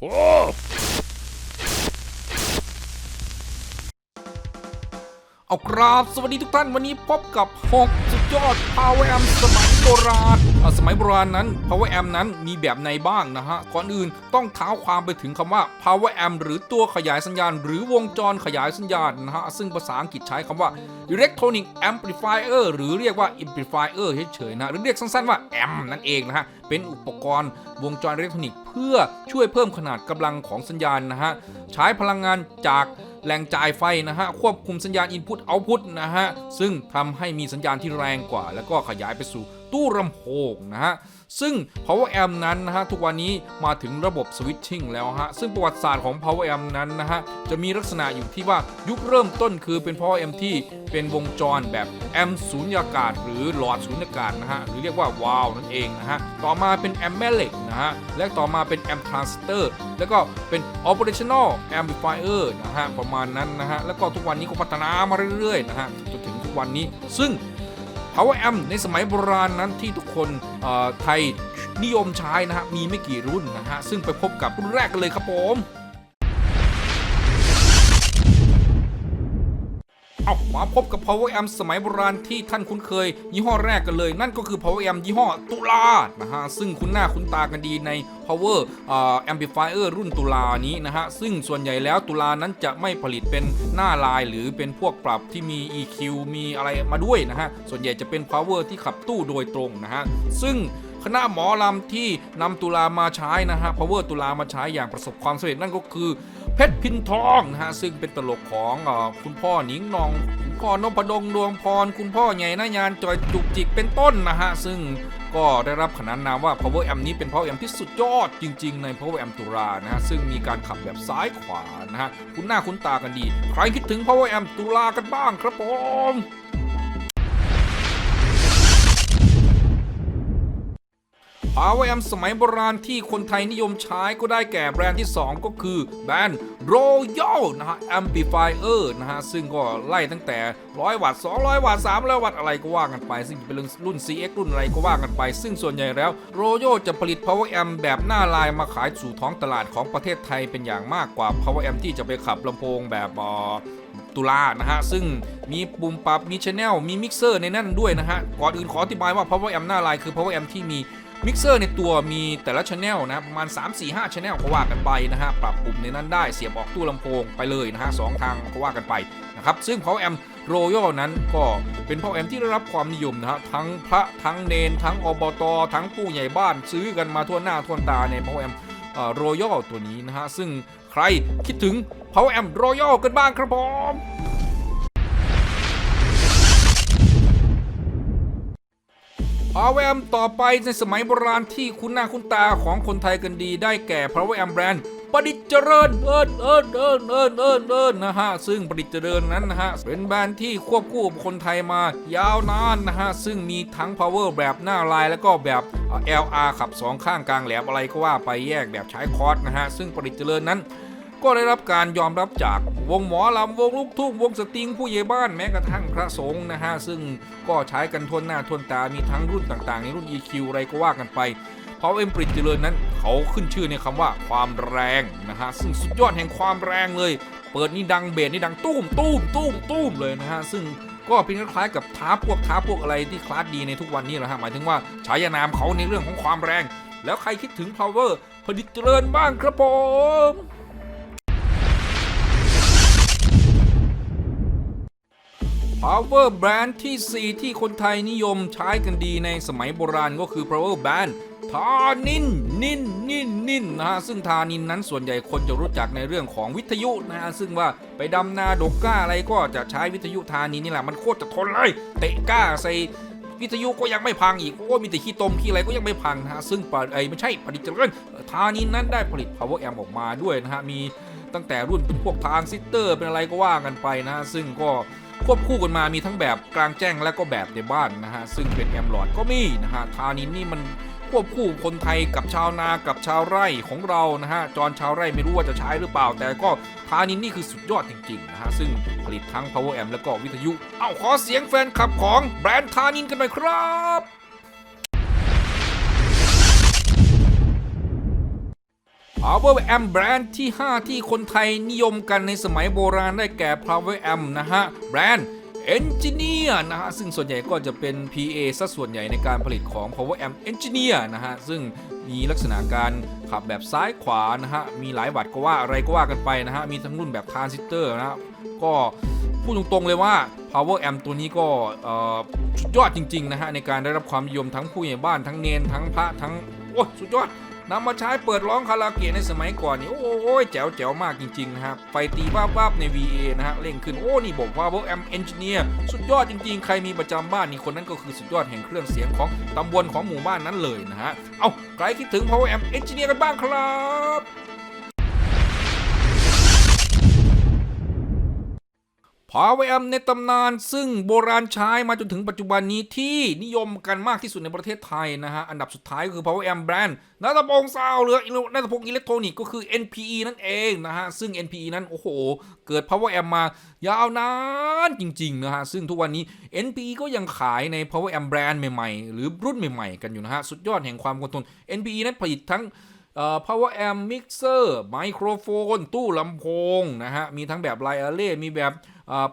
โเอากราบสวัสดีทุกท่านวันนี้พบกับ 6 สุดยอด Power Amp สมัยโบราณสมัยโบราณนั้น Power Amp นั้นมีแบบไหนบ้างนะฮะ ก่อนอื่นต้องเท้าความไปถึงคำว่า Power Amp หรือตัวขยายสัญญาณ หรือวงจรขยายสัญญาณนะฮะ ซึ่งภาษาอังกฤษใช้คำว่า Electronic Amplifier หรือเรียกว่า Amplifier เฉยๆนะ หรือเรียกสั้นๆว่า Amp นั่นเองนะฮะ เป็นอุปกรณ์วงจรอิเล็กทรอนิกส์เพื่อช่วยเพิ่มขนาดกำลังของสัญญาณนะฮะ ใช้พลังงานจาก แหล่งจ่ายไฟนะฮะควบคุมสัญญาณ Input Output นะฮะซึ่งทำให้มีสัญญาณที่แรงกว่า แล้วก็ขยายไปสู่ตู้ลำโพงนะฮะ ซึ่ง Power Amp นั้นนะฮะทุกวันนี้มาถึงระบบสวิตชิ่งแล้วฮะ ซึ่งประวัติศาสตร์ของ Power Amp นั้นนะฮะ จะมีลักษณะอยู่ที่ว่ายุคเริ่มต้นคือเป็น Power Amp ที่เป็นวงจรแบบแอมสูญญากาศ หรือหลอดสูญญากาศนะฮะ หรือเรียกว่าวาล์วนั่นเองนะฮะ ต่อมาเป็นแอมแม่เหล็กนะฮะ และต่อมาเป็นแอมทรานซิสเตอร์แล้วก็เป็น operational amplifier นะฮะประมาณนั้นนะฮะแล้วก็ทุกวันนี้ก็พัฒนามาเรื่อยๆนะฮะจนถึงทุกวันนี้ซึ่ง Power Amp ในสมัยโบราณนั้นที่ทุกคนไทยนิยมใช้นะฮะมีไม่กี่รุ่นนะฮะซึ่งไปพบกับรุ่นแรกกันเลยครับผม เอามาพบกับ Power Amp สมัยโบราณที่ท่านคุ้นเคย ยี่ห้อแรกกันเลย นั่นก็คือ Power Amp ยี่ห้อตุลานะฮะซึ่งคุณหน้าคุณตากันดีใน Power เอ่อ Amplifier รุ่นตุลานี้นะฮะซึ่งส่วนใหญ่แล้วตุลานั้นจะไม่ผลิตเป็นหน้าลายหรือเป็นพวกปรับที่มี EQ มีอะไรมาด้วยนะฮะส่วนใหญ่จะเป็น Power ที่ขับตู้โดยตรงนะฮะซึ่ง คณะหมอลำที่นำตุลามาใช้นะฮะ power ตุลามาใช้อย่างประสบความสำเร็จนั่นก็คือ เพชรพินทองนะฮะ ซึ่งเป็นตลกของอคุณพ่อหนิงนอง คุณพ่อนพดงดวงพร คุณพ่อใหญ่นายานจอยจุกจิกเป็นต้นนะฮะ ซึ่งก็ได้รับขนานนามว่า power amp นี้เป็น power amp ที่สุดยอดจริง ๆ ใน power amp ตุลานะฮะ ซึ่งมีการขับแบบซ้ายขวานะฮะ คุณหน้าคุณตากันดี ใครคิดถึง power amp ตุลากันบ้างครับผม Power Amp สมัยโบราณที่คนไทยนิยมใช้ก็ได้แก่แบรนด์ที่ 2 ก็คือแบรนด์ Royal นะฮะ Amplifier นะฮะ ซึ่งก็ไล่ตั้งแต่ 100 วัตต์ 200 วัตต์ 300 วัตต์อะไรก็ว่ากันไป ซึ่งเป็นรุ่น CX รุ่นอะไรก็ว่ากันไป ซึ่งส่วนใหญ่แล้ว Royal จะผลิต Power Amp แบบหน้าลายมาขายสู่ท้องตลาดของประเทศไทยเป็นอย่างมากกว่า Power Amp ที่จะไปขับลำโพงแบบตุลานะฮะ ซึ่งมีปุ่มปรับมีชแนลมีมิกเซอร์ในนั่นด้วยนะฮะ ก่อนอื่นขออธิบายว่า Power Amp หน้าลายคือ Power Amp ที่มี มิกเซอร์ในตัวมีแต่ละชแนลนะประมาณ 3 4 5ชแนลก็ว่ากันไปนะฮะปรับปุ่มในนั้นได้เสียบออกตู้ลำโพงไปเลยนะฮะสองทางก็ว่ากันไปนะครับซึ่ง Power Amp Royal นั้นก็เป็น Power Amp ที่ได้รับความนิยมนะฮะทั้งพระทั้งเนน ทั้งอบต ทั้งผู้ใหญ่บ้านซื้อกันมาทั่วหน้าทั่วตาใน Power Amp รอยัลตัวนี้นะฮะซึ่งใครคิดถึง Power Amp Royal กันบ้างครับผม Power Amp ต่อไปในสมัยโบราณที่คุณหน้าคุณตาของคนไทยกันดีได้แก่ Power Amp แบรนด์ประดิษฐ์เจริญเอิญเอิญเอิญเอิญเอิญเอิญนะฮะซึ่งประดิษฐ์เจริญนั้นนะฮะเป็นแบรนด์ที่ควบคู่กับคนไทยมายาวนานนะฮะซึ่งมีทั้ง Power แบบหน้าลายแล้วก็แบบ LR ขับสองข้างกลางแหลมอะไรก็ว่าไปแยกแบบใช้คอร์สนะฮะซึ่งประดิษฐ์เจริญนั้น ก็ได้รับการยอมรับจากวงหมอลำวงลูกทุ่งวงสตริงผู้ใหญ่บ้านแม้กระทั่งพระสงฆ์นะฮะ ซึ่งก็ใช้กันทวนหน้าทวนตามีทั้งรุ่นต่างๆ ในรุ่น EQ อะไรก็ว่ากันไป เพราะเอ็มปริตเจริญนั้น เขาขึ้นชื่อในคำว่าความแรงนะฮะ ซึ่งสุดยอดแห่งความแรงเลย เปิดนี่ดังเบสนี่ดังตุ้มตุ้มตุ้มตุ้มเลยนะฮะ ซึ่งก็เป็นคล้ายๆกับท้าพวกท้าพวกอะไรที่คลาสดีในทุกวันนี้แหละฮะหมายถึงว่าฉายานามเขาในเรื่องของความแรง แล้วใครคิดถึง power ผลิตเจริญบ้างครับผม Power Brand ที่ 4 ที่คนไทยนิยมใช้กันดีในสมัยโบราณก็คือ Power Brand ทานินนินนินนินนะฮะซึ่งทานินนั้นส่วนใหญ่คนจะรู้จักในเรื่องของวิทยุนะฮะซึ่งว่าไปดำนาดกก้าอะไรก็จะใช้วิทยุทานินนี่แหละมันโคตรจะทนเลยเตะก้าใส่วิทยุก็ยังไม่พังอีก โอ้มีแต่ขี้ตมขี้อะไรก็ยังไม่พังนะฮะซึ่งปไอ้ไม่ใช่ผลิตเจริญทานินนั้นได้ผลิต Power Amp ออกมาด้วยนะฮะมีตั้งแต่รุ่นเป็นพวกทางซิสเตอร์เป็นอะไรก็ว่ากันไปนะฮะซึ่งก็ ควบคู่กันมามีทั้งแบบกลางแจ้งและก็แบบในบ้านนะฮะ ซึ่งเป็นแอมลอดก็มีนะฮะทานินนี่มันควบคู่คนไทยกับชาวนากับชาวไร่ของเรานะฮะจอนชาวไร่ไม่รู้ว่าจะใช้หรือเปล่า แต่ก็ทานินนี่คือสุดยอดจริงๆนะฮะ ซึ่งผลิตทั้ง power amp และก็วิทยุ เอาขอเสียงแฟนคลับของแบรนด์ทานินกันหน่อยครับ Power Amp แบรนด์ที่ 5 ที่คนไทยนิยมกันในสมัยโบราณได้แก่ Power Amp นะฮะ แบรนด์ Engineer นะฮะ ซึ่งส่วนใหญ่ก็จะเป็น PA ซะส่วนใหญ่ในการผลิตของ Power Amp Engineer นะฮะ ซึ่งมีลักษณะการขับแบบซ้ายขวานะฮะ มีหลายวัตต์ก็ว่าอะไรก็ว่ากันไปนะฮะ มีทั้งรุ่นแบบทรานซิสเตอร์นะก็พูดตรงๆเลยว่า Power Amp ตัวนี้ก็สุดยอดจริงๆนะฮะในการได้รับความนิยมทั้งผู้ใหญ่บ้านทั้งเนนทั้งพระทั้งโอ้สุดยอด นำมาใช้เปิดร้องคาราโอเกะในสมัยก่อนนี่โอ้ยแจ๋วแจ๋วมากจริงๆนะครับ ไฟตีวาบวาบใน VA นะฮะเร่งขึ้น โอ้นี่บอกว่า Power Amp Engineer สุดยอดจริงๆ ใครมีประจำบ้านนี่คนนั้นก็คือสุดยอดแห่งเครื่องเสียงของตำบลของหมู่บ้านนั้นเลยนะฮะ เอาใครคิดถึง Power Amp Engineer กันบ้างครับ Power Amp ในตำนานซึ่งโบราณใช้มาจนถึงปัจจุบันนี้ที่นิยมกันมากที่สุดในประเทศไทยนะฮะ อันดับสุดท้ายก็คือ Power Amp แบรนด์นาตาพงซาวหรือนาตาพงอิเล็กทรอนิกส์ก็คือ NPE นั่นเองนะฮะ ซึ่ง NPE นั้น โอ้โห เกิด Power Amp มายาวนานจริง ๆ นะฮะ ซึ่งทุกวันนี้ NPE ก็ยังขายใน Power Amp แบรนด์ใหม่ๆ หรือรุ่นใหม่ๆ กันอยู่นะฮะ สุดยอดแห่งความคงทน NPE นั้นผลิตทั้งเอ่อ power amp mixer ไมโครโฟน ตู้ลำโพงนะฮะ มีทั้งแบบไลอาเล่มีแบบ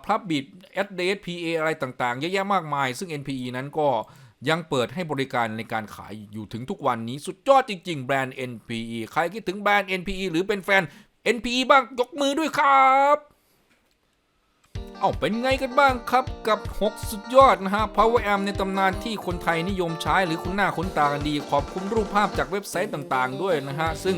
พลับบิด SDS PA อะไรต่างๆเยอะแยะมากมาย ซึ่ง NPE นั้นก็ยังเปิดให้บริการในการขายอยู่ถึงทุกวันนี้สุดยอดจริง ๆ แบรนด์ NPE ใครคิดถึงแบรนด์ NPE หรือเป็นแฟน NPE บ้างยกมือด้วยครับเอาเป็นไงกันบ้างครับกับ 6 สุดยอดนะฮะ Power Amp ในตำนานที่คนไทยนิยมใช้หรือคุณหน้าคุ้นตากันดี ขอบคุณรูปภาพจากเว็บไซต์ต่างๆ ด้วยนะฮะ ซึ่ง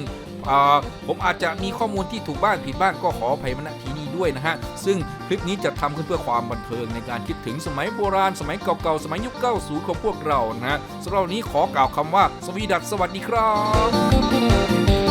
อ่าผมอาจจะมีข้อมูลที่ถูกบ้างผิดบ้างก็ขออภัยมาณที่ ด้วยนะฮะ ซึ่งคลิปนี้จะทำขึ้นเพื่อความบันเทิงในการคิดถึงสมัยโบราณ สมัยเก่าๆ สมัยยุค90ของพวกเรานะฮะสำหรับวันนี้ขอกล่าวคำว่า สวีดัสสวัสดีครับ